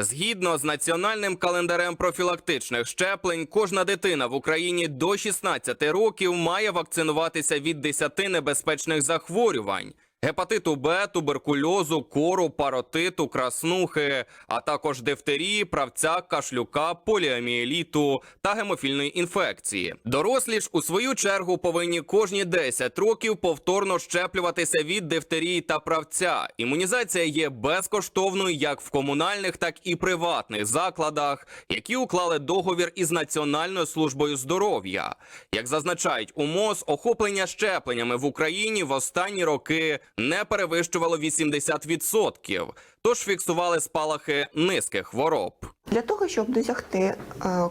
Згідно з національним календарем профілактичних щеплень, кожна дитина в Україні до 16 років має вакцинуватися від 10 небезпечних захворювань. Гепатиту Б, туберкульозу, кору, паротиту, краснухи, а також дифтерії, правця, кашлюка, поліомієліту та гемофільної інфекції. Дорослі ж у свою чергу повинні кожні 10 років повторно щеплюватися від дифтерії та правця. Імунізація є безкоштовною як в комунальних, так і приватних закладах, які уклали договір із Національною службою здоров'я. Як зазначають у МОЗ, охоплення щепленнями в Україні в останні роки не перевищувало 80%, тож фіксували спалахи низьких хвороб. Для того, щоб досягти е,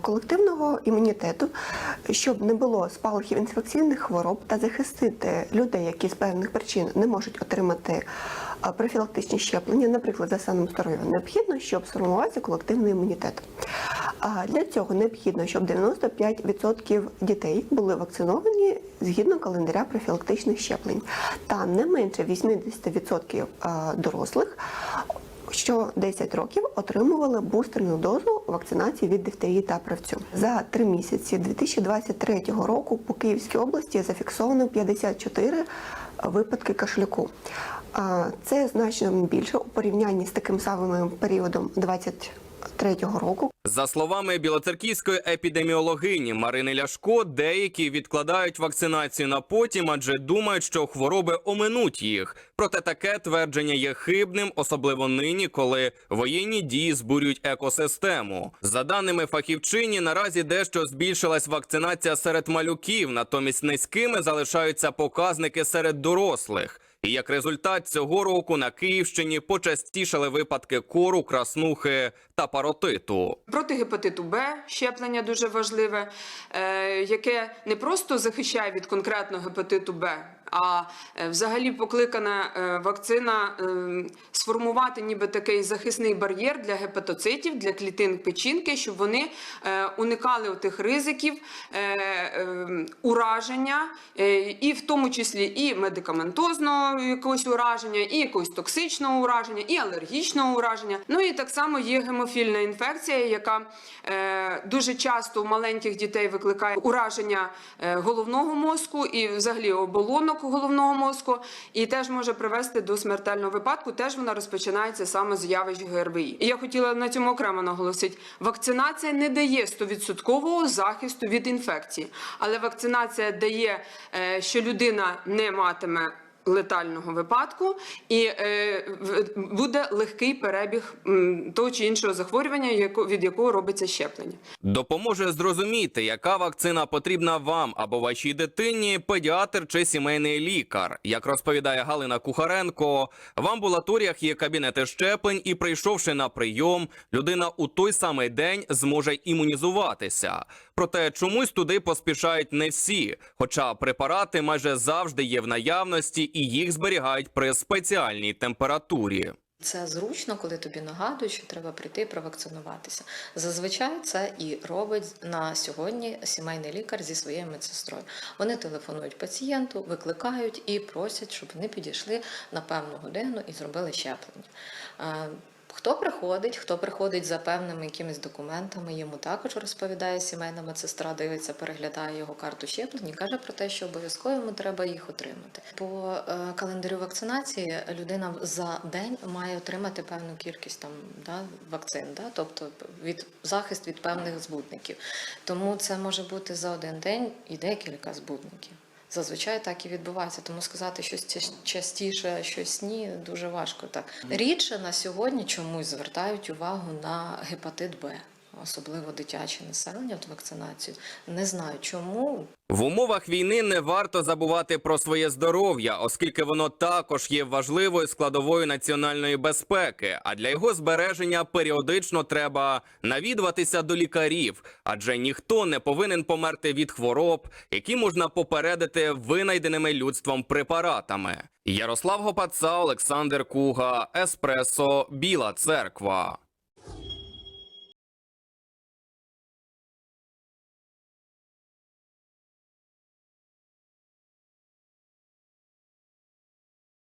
колективного імунітету, щоб не було спалахів інфекційних хвороб та захистити людей, які з певних причин не можуть отримати е, профілактичні щеплення, наприклад, за станом здоров'я, необхідно, щоб сформувався колективний імунітет. А Для цього необхідно, щоб 95% дітей були вакциновані згідно календаря профілактичних щеплень, та не менше 80% е, дорослих що 10 років отримували бустерну дозу вакцинації від дифтерії та правцю. За три місяці 2023 року по Київській області зафіксовано 54 випадки кашлюку. Це значно більше у порівнянні з таким самим періодом 2023 року. За словами білоцерківської епідеміологині Марини Ляшко, деякі відкладають вакцинацію на потім, адже думають, що хвороби оминуть їх. Проте таке твердження є хибним, особливо нині, коли воєнні дії збурюють екосистему. За даними фахівчині, наразі дещо збільшилась вакцинація серед малюків, натомість низькими залишаються показники серед дорослих. І як результат цього року на Київщині почастішали випадки кору, краснухи та паротиту. Проти гепатиту Б щеплення дуже важливе, е, яке не просто захищає від конкретного гепатиту Б, а е, взагалі покликана е, вакцина е, сформувати ніби такий захисний бар'єр для гепатоцитів, для клітин печінки, щоб вони уникали тих ризиків ураження, і в тому числі і медикаментозного якогось ураження, і якогось токсичного ураження, і алергічного ураження. Ну і так само є гемофільна інфекція, яка дуже часто у маленьких дітей викликає ураження головного мозку і взагалі оболонок головного мозку, і теж може привести до смертельного випадку. Теж вона розпочинається саме з явищ ГРВІ. І я хотіла на цьому окремо наголосити: вакцинація не дає 100% захисту від інфекції, але вакцинація дає, е, що людина не матиме. Летального випадку і е, буде легкий перебіг того чи іншого захворювання, від якого робиться щеплення. Допоможе зрозуміти, яка вакцина потрібна вам або вашій дитині, педіатр чи сімейний лікар. Як розповідає Галина Кухаренко, в амбулаторіях є кабінети щеплень, і прийшовши на прийом, людина у той самий день зможе імунізуватися. Проте чомусь туди поспішають не всі, хоча препарати майже завжди є в наявності і їх зберігають при спеціальній температурі. Це зручно, коли тобі нагадують, що треба прийти і провакцинуватися. Зазвичай це і робить на сьогодні сімейний лікар зі своєю медсестрою. Вони телефонують пацієнту, викликають і просять, щоб вони підійшли на певну годину і зробили щеплення. Хто приходить, хто приходить за певними якимись документами, йому також розповідає сімейна медсестра, дивиться, переглядає його карту щеплень і каже про те, що обов'язково йому треба їх отримати. По е, календарю вакцинації людина за день має отримати певну кількість там да, вакцин, да, тобто від захист від певних збудників. Тому це може бути за один день і декілька збудників. Зазвичай так і відбувається, тому сказати щось ча- частіше, щось ні, дуже важко так. Рідше на сьогодні чомусь звертають увагу на гепатит Б, особливо дитяче населення от вакцинацію. Не знаю чому. В умовах війни не варто забувати про своє здоров'я, оскільки воно також є важливою складовою національної безпеки. А для його збереження періодично треба навідуватися до лікарів, адже ніхто не повинен померти від хвороб, які можна попередити винайденими людством препаратами. Ярослав Гопаца, Олександр Куга, Еспресо, Біла Церква.